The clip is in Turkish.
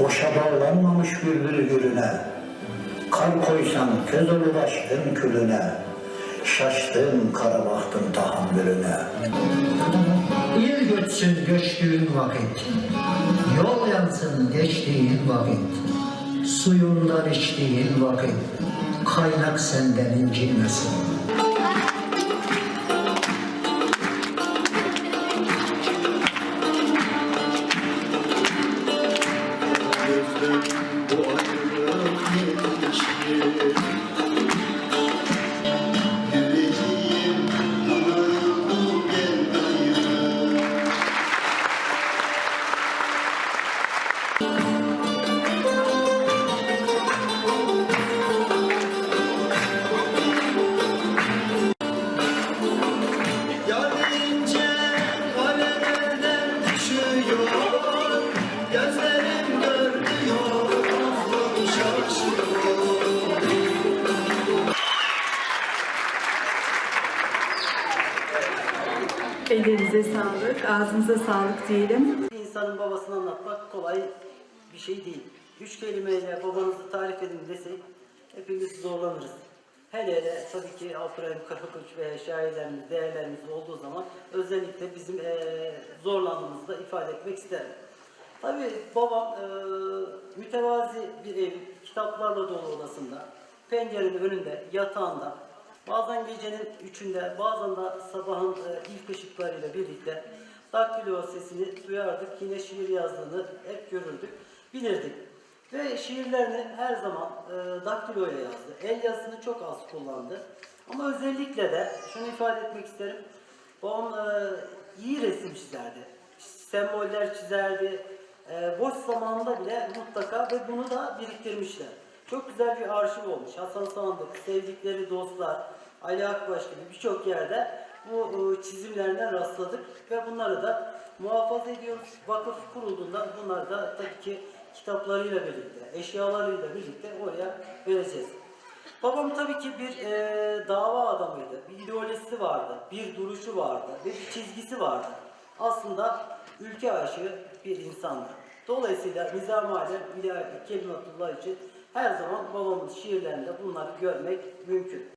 Boşa bağlanmamış bülbül gülüne, Kar koysan köz olur aşkın külüne, Şaştım kara bahtın tahammülüne. İl göçsün göçtüğün vakit, Yol yansın geçtiğin vakit, Suyundan içtiğin vakit, Kaynak senden incinmesin. Gözlerim bu ayrılık yetişti Ellerinize sağlık, ağzınıza sağlık diyelim. İnsanın babasını anlatmak kolay bir şey değil. Üç kelimeyle babanızı tarif edin desek hepimiz zorlanırız. Hele hele tabii ki Abdurrahim Karakoç veya şairlerimiz, değerlerimiz olduğu zaman özellikle bizim eee zorlandığımızı da ifade etmek isterim. Tabii babam eee, mütevazi bir ev, kitaplarla dolu odasında, pencerenin önünde, yatağında, bazen gecenin üçünde, bazen de sabahın eee, ilk ışıklarıyla birlikte daktilo sesini duyardık. Yine şiir yazdığını hep görürdük, bilirdik. Ve şiirlerini her zaman e, daktilo ile yazdı. El yazısını çok az kullandı. Ama özellikle de şunu ifade etmek isterim. Babam e, iyi resim çizerdi. Semboller çizerdi. E, boş zamanında bile mutlaka ve bunu da biriktirmişler. Çok güzel bir arşiv olmuş. Hasan Sandık, sevdikleri dostlar, Ali Akbaş gibi birçok yerde bu e, çizimlerine rastladık ve bunları da muhafaza ediyoruz. Vakıf kurulduğunda bunları da tabii ki kitaplarıyla birlikte, eşyalarıyla birlikte oraya vereceğiz. Babam tabii ki bir e, dava adamıydı. Bir ideolojisi vardı, bir duruşu vardı bir çizgisi vardı. Aslında ülke aşığı bir insandı. Dolayısıyla Nizam Alem İlahi Kelimetullah için her zaman babamın şiirlerinde bunları görmek mümkün.